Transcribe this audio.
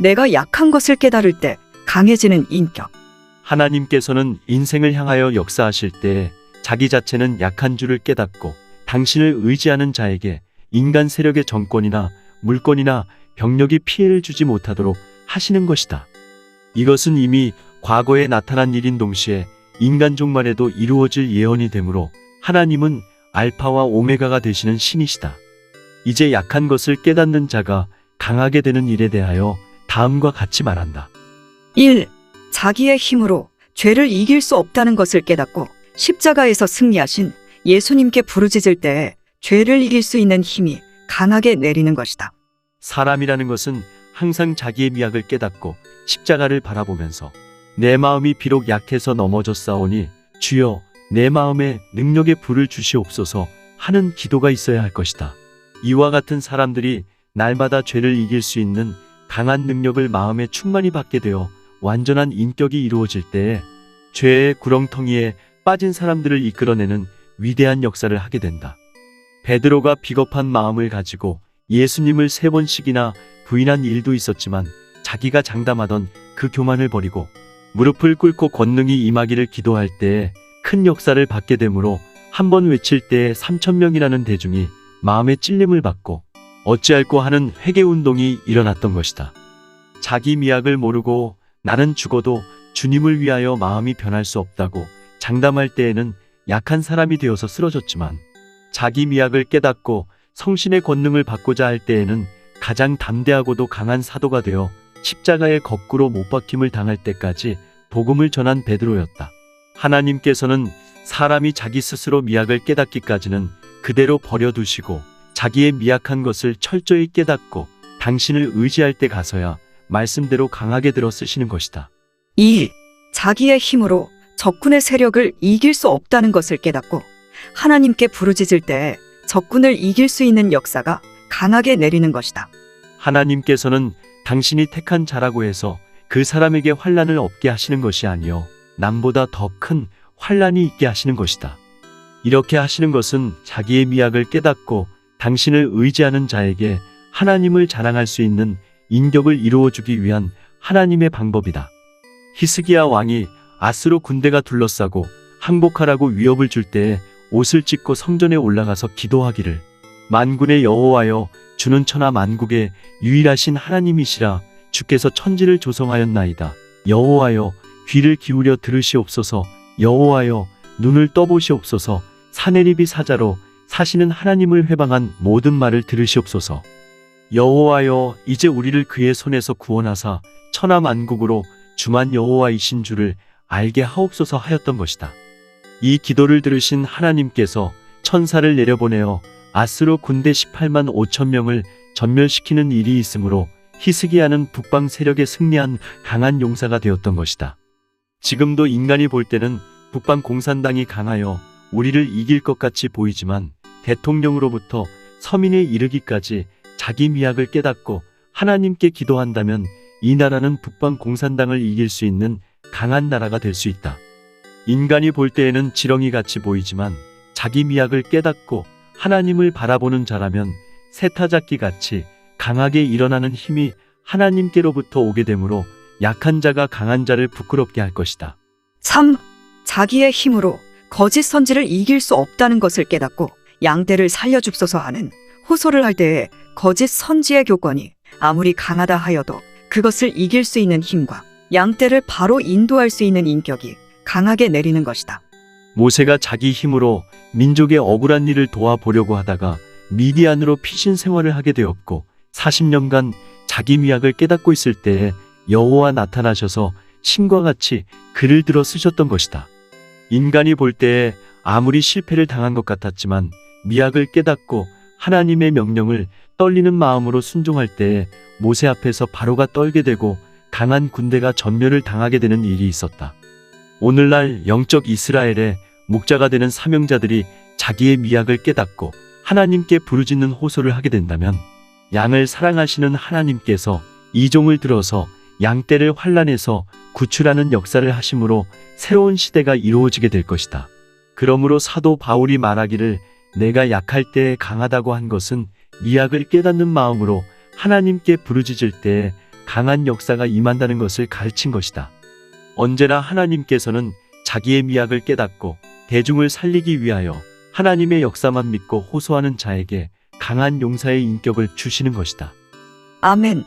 내가 약한 것을 깨달을 때 강해지는 인격. 하나님께서는 인생을 향하여 역사하실 때 자기 자체는 약한 줄을 깨닫고 당신을 의지하는 자에게 인간 세력의 정권이나 물건이나 병력이 피해를 주지 못하도록 하시는 것이다. 이것은 이미 과거에 나타난 일인 동시에 인간 종말에도 이루어질 예언이 되므로 하나님은 알파와 오메가가 되시는 신이시다. 이제 약한 것을 깨닫는 자가 강하게 되는 일에 대하여 다음과 같이 말한다. 1. 자기의 힘으로 죄를 이길 수 없다는 것을 깨닫고 십자가에서 승리하신 예수님께 부르짖을 때 죄를 이길 수 있는 힘이 강하게 내리는 것이다. 사람이라는 것은 항상 자기의 미약을 깨닫고 십자가를 바라보면서 내 마음이 비록 약해서 넘어졌사오니 주여 내 마음에 능력의 불을 주시옵소서 하는 기도가 있어야 할 것이다. 이와 같은 사람들이 날마다 죄를 이길 수 있는 강한 능력을 마음에 충만히 받게 되어 완전한 인격이 이루어질 때에 죄의 구렁텅이에 빠진 사람들을 이끌어내는 위대한 역사를 하게 된다. 베드로가 비겁한 마음을 가지고 예수님을 세 번씩이나 부인한 일도 있었지만 자기가 장담하던 그 교만을 버리고 무릎을 꿇고 권능이 임하기를 기도할 때에 큰 역사를 받게 되므로 한 번 외칠 때에 3천 명이라는 대중이 마음의 찔림을 받고 어찌할꼬 하는 회개 운동이 일어났던 것이다. 자기 미약을 모르고 나는 죽어도 주님을 위하여 마음이 변할 수 없다고 장담할 때에는 약한 사람이 되어서 쓰러졌지만 자기 미약을 깨닫고 성신의 권능을 받고자 할 때에는 가장 담대하고도 강한 사도가 되어 십자가에 거꾸로 못 박힘을 당할 때까지 복음을 전한 베드로였다. 하나님께서는 사람이 자기 스스로 미약을 깨닫기까지는 그대로 버려두시고 자기의 미약한 것을 철저히 깨닫고 당신을 의지할 때 가서야 말씀대로 강하게 들어 쓰시는 것이다. 2. 자기의 힘으로 적군의 세력을 이길 수 없다는 것을 깨닫고 하나님께 부르짖을 때 적군을 이길 수 있는 역사가 강하게 내리는 것이다. 하나님께서는 당신이 택한 자라고 해서 그 사람에게 환란을 없게 하시는 것이 아니요 남보다 더 큰 환란이 있게 하시는 것이다. 이렇게 하시는 것은 자기의 미약을 깨닫고 당신을 의지하는 자에게 하나님을 자랑할 수 있는 인격을 이루어 주기 위한 하나님의 방법이다. 히스기야 왕이 아스로 군대가 둘러싸고 항복하라고 위협을 줄 때에 옷을 찢고 성전에 올라가서 기도하기를 만군의 여호와여 주는 천하 만국의 유일하신 하나님이시라 주께서 천지를 조성하였나이다. 여호와여 귀를 기울여 들으시옵소서 여호와여 눈을 떠보시옵소서 사내립이 사자로 사시는 하나님을 회방한 모든 말을 들으시옵소서 여호와여 이제 우리를 그의 손에서 구원하사 천하 만국으로 주만 여호와이신 줄을 알게 하옵소서 하였던 것이다. 이 기도를 들으신 하나님께서 천사를 내려보내어 아스로 군대 18만 5천 명을 전멸시키는 일이 있으므로 히스기야는 북방 세력에 승리한 강한 용사가 되었던 것이다. 지금도 인간이 볼 때는 북방 공산당이 강하여 우리를 이길 것 같이 보이지만 대통령으로부터 서민에 이르기까지 자기 미학을 깨닫고 하나님께 기도한다면 이 나라는 북방 공산당을 이길 수 있는 강한 나라가 될 수 있다. 인간이 볼 때에는 지렁이 같이 보이지만 자기 미학을 깨닫고 하나님을 바라보는 자라면 세타잡기 같이 강하게 일어나는 힘이 하나님께로부터 오게 되므로 약한 자가 강한 자를 부끄럽게 할 것이다. 3. 자기의 힘으로 거짓 선지를 이길 수 없다는 것을 깨닫고 양떼를 살려줍소서 하는 호소를 할 때에 거짓 선지의 교권이 아무리 강하다 하여도 그것을 이길 수 있는 힘과 양떼를 바로 인도할 수 있는 인격이 강하게 내리는 것이다. 모세가 자기 힘으로 민족의 억울한 일을 도와보려고 하다가 미디안으로 피신 생활을 하게 되었고 40년간 자기 미학을 깨닫고 있을 때에 여호와 나타나셔서 신과 같이 글을 들어 쓰셨던 것이다. 인간이 볼 때에 아무리 실패를 당한 것 같았지만 미학을 깨닫고 하나님의 명령을 떨리는 마음으로 순종할 때에 모세 앞에서 바로가 떨게 되고 강한 군대가 전멸을 당하게 되는 일이 있었다. 오늘날 영적 이스라엘의 목자가 되는 사명자들이 자기의 미학을 깨닫고 하나님께 부르짖는 호소를 하게 된다면 양을 사랑하시는 하나님께서 이종을 들어서 양떼를 환란에서 구출하는 역사를 하심으로 새로운 시대가 이루어지게 될 것이다. 그러므로 사도 바울이 말하기를 내가 약할 때에 강하다고 한 것은 미학을 깨닫는 마음으로 하나님께 부르짖을 때에 강한 역사가 임한다는 것을 가르친 것이다. 언제나 하나님께서는 자기의 미학을 깨닫고 대중을 살리기 위하여 하나님의 역사만 믿고 호소하는 자에게 강한 용사의 인격을 주시는 것이다. 아멘.